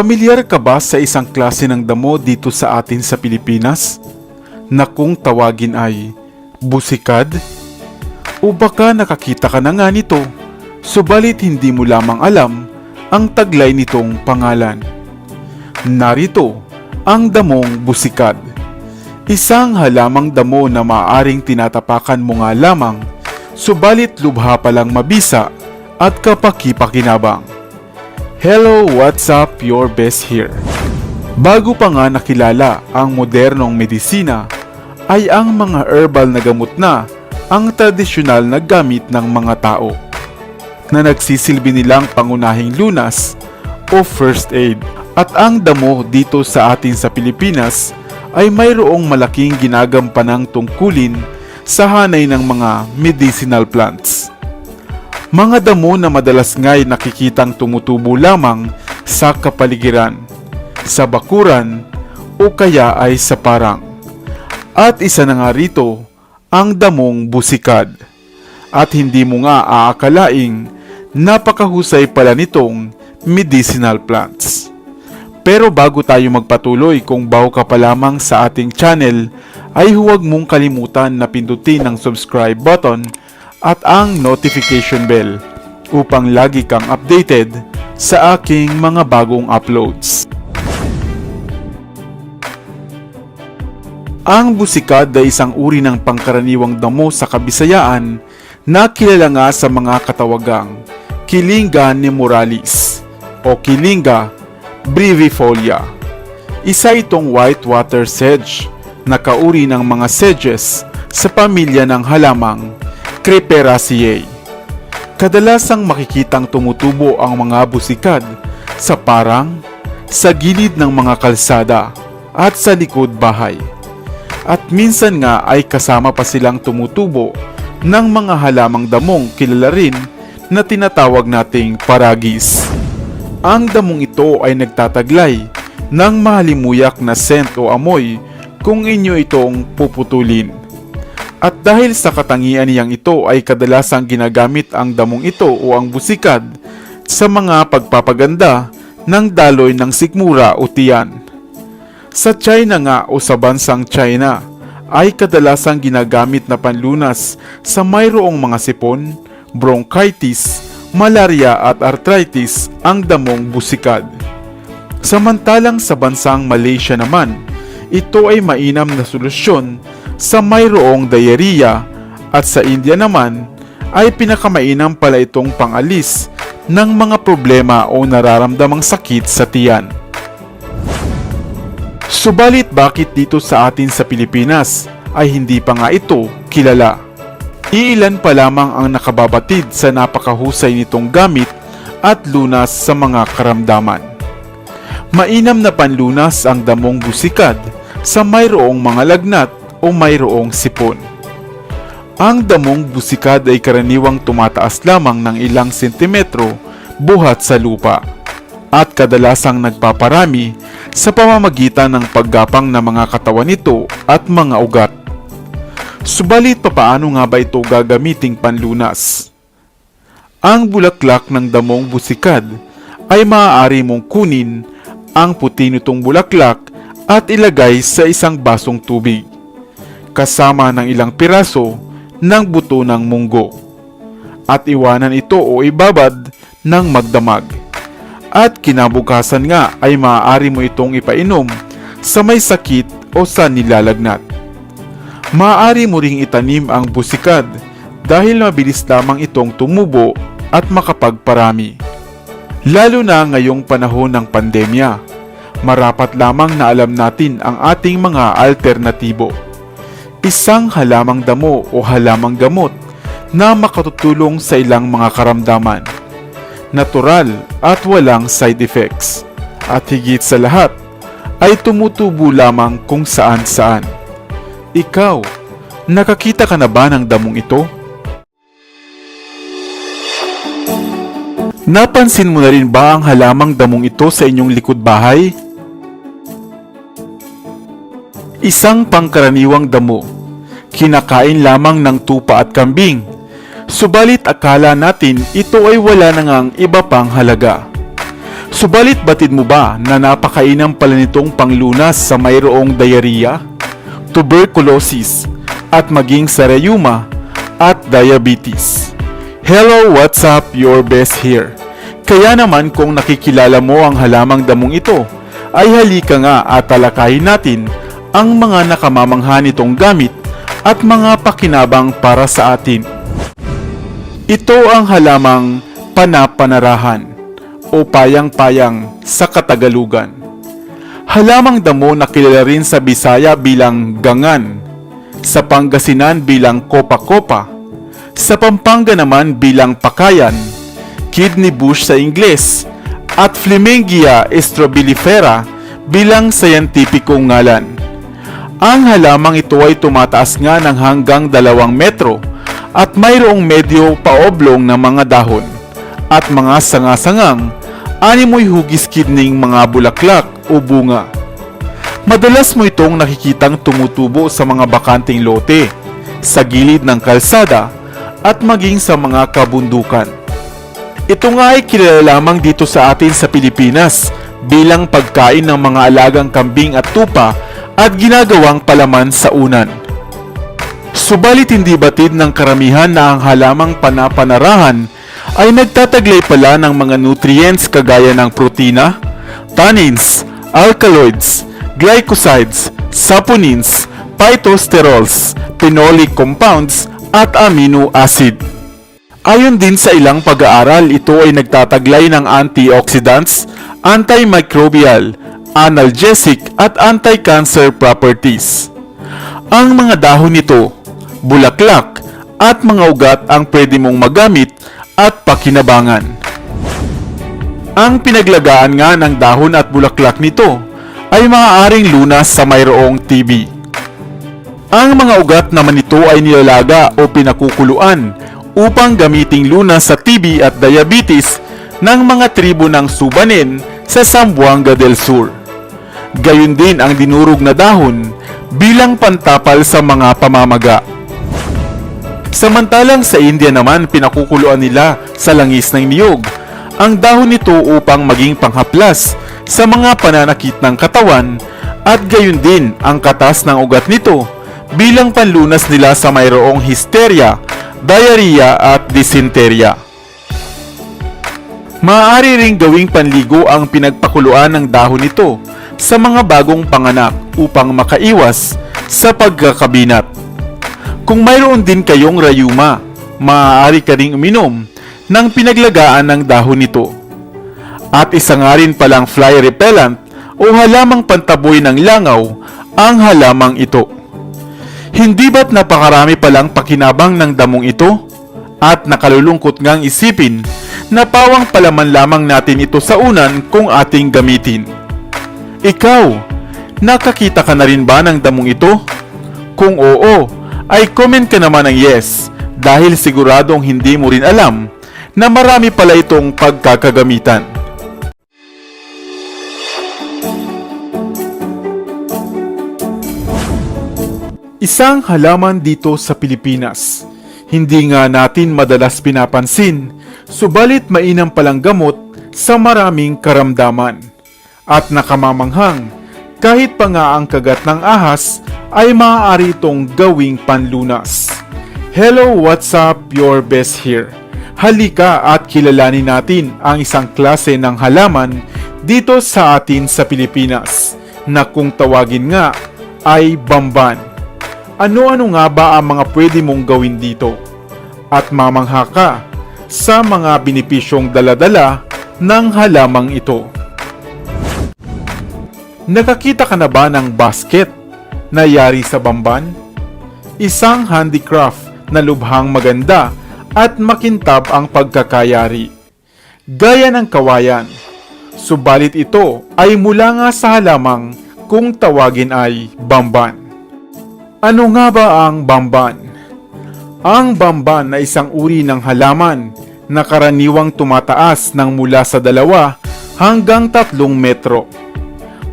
Pamilyar ka ba sa isang klase ng damo dito sa atin sa Pilipinas? Na kung tawagin ay busikad? O baka nakakita ka na nga nito, subalit hindi mo lamang alam ang taglay nitong pangalan. Narito ang damong busikad. Isang halamang damo na maaring tinatapakan mo nga lamang, subalit lubha palang mabisa at kapakipakinabang. Hello, what's up? Your best here. Bago pa nga nakilala ang modernong medisina, ay ang mga herbal na gamot na ang tradisyonal na gamit ng mga tao na nagsisilbi nilang pangunahing lunas o first aid. At ang damo dito sa atin sa Pilipinas ay mayroong malaking ginagampanang tungkulin sa hanay ng mga medicinal plants. Mga damo na madalas nga'y nakikitang tumutubo lamang sa kapaligiran, sa bakuran, o kaya ay sa parang. At isa na nga rito, ang damong busikad. At hindi mo nga aakalaing napakahusay pala nitong medicinal plants. Pero bago tayo magpatuloy kung bago ka pa lamang sa ating channel, ay huwag mong kalimutan na pindutin ang subscribe button at ang notification bell upang lagi kang updated sa aking mga bagong uploads. Ang busikad ay isang uri ng pangkaraniwang damo sa kabisayaan na kilala nga sa mga katawagang Kilinga nemoralis o Kilinga brevifolia. Isa itong whitewater sedge na kauri ng mga sedges sa pamilya ng halamang Creperaceae. Kadalasang makikitang tumutubo ang mga busikad sa parang, sa gilid ng mga kalsada at sa likod bahay. At minsan nga ay kasama pa silang tumutubo ng mga halamang damong kilala rin na tinatawag nating paragis. Ang damong ito ay nagtataglay ng mahalimuyak na scent o amoy kung inyo itong puputulin. At dahil sa katangian niyang ito ay kadalasang ginagamit ang damong ito o ang busikad sa mga pagpapaganda ng daloy ng sikmura o tiyan. Sa China nga o sa bansang China ay kadalasang ginagamit na panlunas sa mayroong mga sipon, bronchitis, malaria at arthritis ang damong busikad. Samantalang sa bansang Malaysia naman, ito ay mainam na solusyon sa mayroong diarrhea at sa India naman ay pinakamainam pala itong pangalis ng mga problema o nararamdamang sakit sa tiyan. Subalit bakit dito sa atin sa Pilipinas ay hindi pa nga ito kilala? Iilan pa lamang ang nakababatid sa napakahusay nitong gamit at lunas sa mga karamdaman. Mainam na panlunas ang damong busikad sa mayroong mga lagnat o mayroong sipon. Ang damong busikad ay karaniwang tumataas lamang ng ilang sentimetro buhat sa lupa at kadalasang nagpaparami sa pamamagitan ng paggapang ng mga katawan nito at mga ugat. Subalit papaano nga ba ito gagamiting panlunas? Ang bulaklak ng damong busikad ay maaari mong kunin ang puti nitong bulaklak at ilagay sa isang basong tubig kasama ng ilang piraso ng buto ng munggo at iwanan ito o ibabad ng magdamag. At kinabukasan nga ay maaari mo itong ipainom sa may sakit o sa nilalagnat. Maaari mo ring itanim ang busikad dahil mabilis lamang itong tumubo at makapagparami. Lalo na ngayong panahon ng pandemya, marapat lamang na alam natin ang ating mga alternatibo. Isang halamang damo o halamang gamot na makatutulong sa ilang mga karamdaman. Natural at walang side effects. At higit sa lahat, ay tumutubo lamang kung saan saan. Ikaw, nakakita ka na ba ng damong ito? Napansin mo na rin ba ang halamang damong ito sa inyong likod bahay? Isang pangkaraniwang damo. Kinakain lamang ng tupa at kambing. Subalit akala natin ito ay wala na ngang iba pang halaga. Subalit batid mo ba na napakainam pala nitong panglunas sa mayroong diarrhea, tuberculosis, at maging sa rheuma at diabetes? Hello, what's up? Your best here. Kaya naman kung nakikilala mo ang halamang damong ito, ay halika nga at talakayin natin ang mga nakamamangha nitong gamit at mga pakinabang para sa atin. Ito ang halamang panapanarahan o payang-payang sa Katagalugan. Halamang damo na kilala rin sa Bisaya bilang gangan, sa Pangasinan bilang kopa-kopa, sa Pampanga naman bilang pakayan, kidney bush sa Ingles, at Flemengia estrobilifera bilang sayantipikong ngalan. Ang halamang ito ay tumataas nga ng hanggang dalawang metro at mayroong medyo paoblong na mga dahon at mga sanga-sangang animoy hugis kidning mga bulaklak o bunga. Madalas mo itong nakikitang tumutubo sa mga bakanting lote, sa gilid ng kalsada at maging sa mga kabundukan. Ito nga ay kilala lamang dito sa atin sa Pilipinas bilang pagkain ng mga alagang kambing at tupa at ginagawang palaman sa unan. Subalit hindi batid ng karamihan na ang halamang panapanarahan ay nagtataglay pala ng mga nutrients kagaya ng protina, tannins, alkaloids, glycosides, saponins, phytosterols, phenolic compounds, at amino acid. Ayon din sa ilang pag-aaral, ito ay nagtataglay ng antioxidants, antimicrobial, analgesic at anti-cancer properties. Ang mga dahon nito, bulaklak at mga ugat ang pwede mong magamit at pakinabangan. Ang pinaglagaan nga ng dahon at bulaklak nito ay maaaring lunas sa mayroong TB. Ang mga ugat naman nito ay nilalaga o pinakukuluan upang gamiting lunas sa TB at diabetes ng mga tribo ng Subanen sa Zamboanga del Sur. Gayun din ang dinurog na dahon bilang pantapal sa mga pamamaga. Samantalang sa India naman pinakukuluan nila sa langis ng niyog ang dahon nito upang maging panghaplas sa mga pananakit ng katawan at gayon din ang katas ng ugat nito bilang panlunas nila sa mayroong hysteria, diarrhea at dysenteria. Maaari ring gawing panligo ang pinagpakuluan ng dahon nito sa mga bagong panganak upang makaiwas sa pagkakabinat. Kung mayroon din kayong rayuma, maaari ka ring uminom ng pinaglagaan ng dahon nito. At isa nga rin palang fly repellent o halamang pantaboy ng langaw ang halamang ito. Hindi ba't napakarami palang pakinabang ng damong ito? At nakalulungkot ngang isipin na pawang palaman lamang natin ito sa unan kung ating gamitin. Ikaw, nakakita ka na rin ba ng damong ito? Kung oo, ay comment ka naman ng yes dahil siguradong hindi mo rin alam na marami pala itong pagkakagamitan. Isang halaman dito sa Pilipinas. Hindi nga natin madalas pinapansin, subalit mainam palang gamot sa maraming karamdaman. At nakamamanghang, kahit pa nga ang kagat ng ahas ay maaari itong gawing panlunas. Hello, what's up? Your best here. Halika at kilalanin natin ang isang klase ng halaman dito sa atin sa Pilipinas na kung tawagin nga ay bamban. Ano-ano nga ba ang mga pwede mong gawin dito? At mamangha ka sa mga binipisyong daladala ng halamang ito. Nakakita ka na ba ng basket na yari sa bamban? Isang handicraft na lubhang maganda at makintab ang pagkakayari. Gaya ng kawayan, subalit ito ay mula nga sa halamang kung tawagin ay bamban. Ano nga ba ang bamban? Ang bamban na isang uri ng halaman na karaniwang tumataas ng mula sa dalawa hanggang tatlong metro.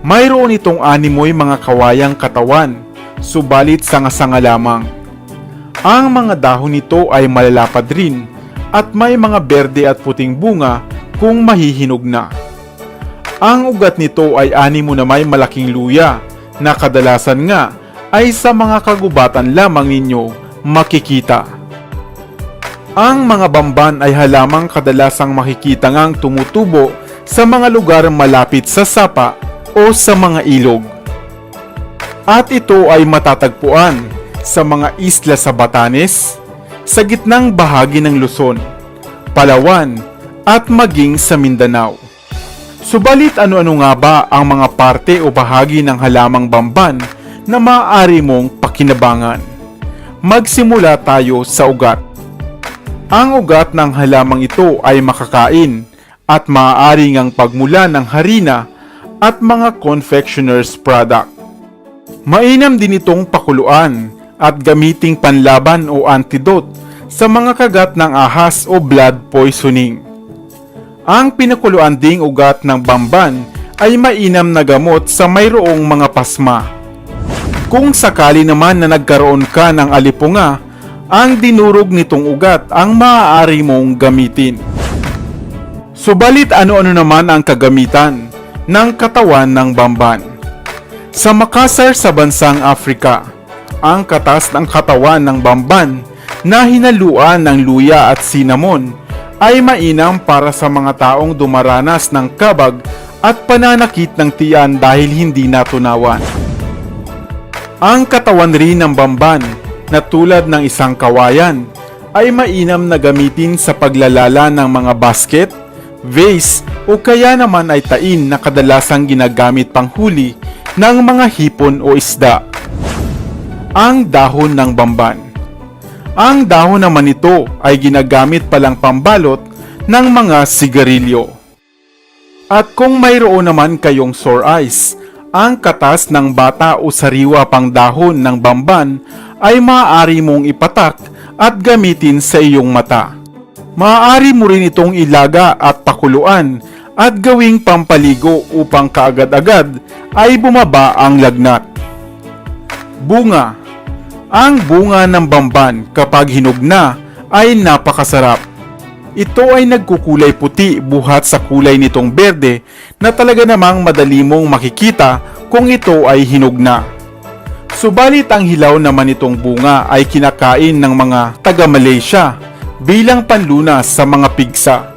Mayroon itong animoy mga kawayang katawan, subalit sanga-sanga lamang. Ang mga dahon nito ay malalapad rin at may mga berde at puting bunga kung mahihinog na. Ang ugat nito ay animo na may malaking luya na kadalasan nga ay sa mga kagubatan lamang ninyo makikita. Ang mga bamban ay halamang kadalasang makikita ngang tumutubo sa mga lugar malapit sa sapa o sa mga ilog. At ito ay matatagpuan sa mga isla sa Batanes, sa gitnang bahagi ng Luzon, Palawan, at maging sa Mindanao. Subalit ano-ano nga ba ang mga parte o bahagi ng halamang bamban na maaari mong pakinabangan? Magsimula tayo sa ugat. Ang ugat ng halamang ito ay makakain at maaari ngang pagmula ng harina at mga confectioner's product. Mainam din itong pakuluan at gamiting panlaban o antidote sa mga kagat ng ahas o blood poisoning. Ang pinakuluan ding ugat ng bamban ay mainam na gamot sa mayroong mga pasma. Kung sakali naman na nagkaroon ka ng alipunga, ang dinurog nitong ugat ang maaari mong gamitin. Subalit ano-ano naman ang kagamitan ng katawan ng bamban. Sa Makassar sa bansang Afrika, ang katas ng katawan ng bamban na hinaluan ng luya at cinnamon ay mainam para sa mga taong dumaranas ng kabag at pananakit ng tiyan dahil hindi natunawan. Ang katawan rin ng bamban na tulad ng isang kawayan ay mainam na gamitin sa paglalala ng mga basket, vase o kaya naman ay tain na kadalasang ginagamit panghuli ng mga hipon o isda. Ang dahon ng bamban ang dahon naman nito ay ginagamit palang pambalot ng mga sigarilyo. At kung mayroon naman kayong sore eyes, ang katas ng bata o sariwa pang dahon ng bamban ay maaari mong ipatak at gamitin sa iyong mata. Maaari mo rin itong ilaga at pakuluan at gawing pampaligo upang kaagad-agad ay bumaba ang lagnat. Bunga ang bunga ng bamban kapag hinog na ay napakasarap. Ito ay nagkukulay puti buhat sa kulay nitong berde na talaga namang madali mong makikita kung ito ay hinog na. Subalit ang hilaw naman itong bunga ay kinakain ng mga taga Malaysia bilang panlunas sa mga pigsa.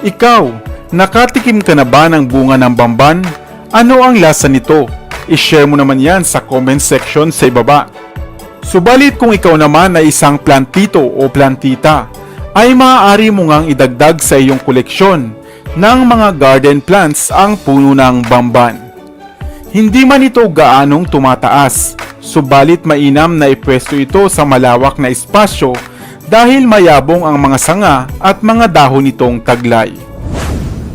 Ikaw, nakatikim ka na ba ng bunga ng bamban? Ano ang lasa nito? I-share mo naman yan sa comment section sa ibaba. Subalit kung ikaw naman ay isang plantito o plantita, ay maaari mo ngang idagdag sa iyong koleksyon ng mga garden plants ang puno ng bamban. Hindi man ito gaanong tumataas, subalit mainam na ipwesto ito sa malawak na espasyo dahil mayabong ang mga sanga at mga dahon nitong taglay.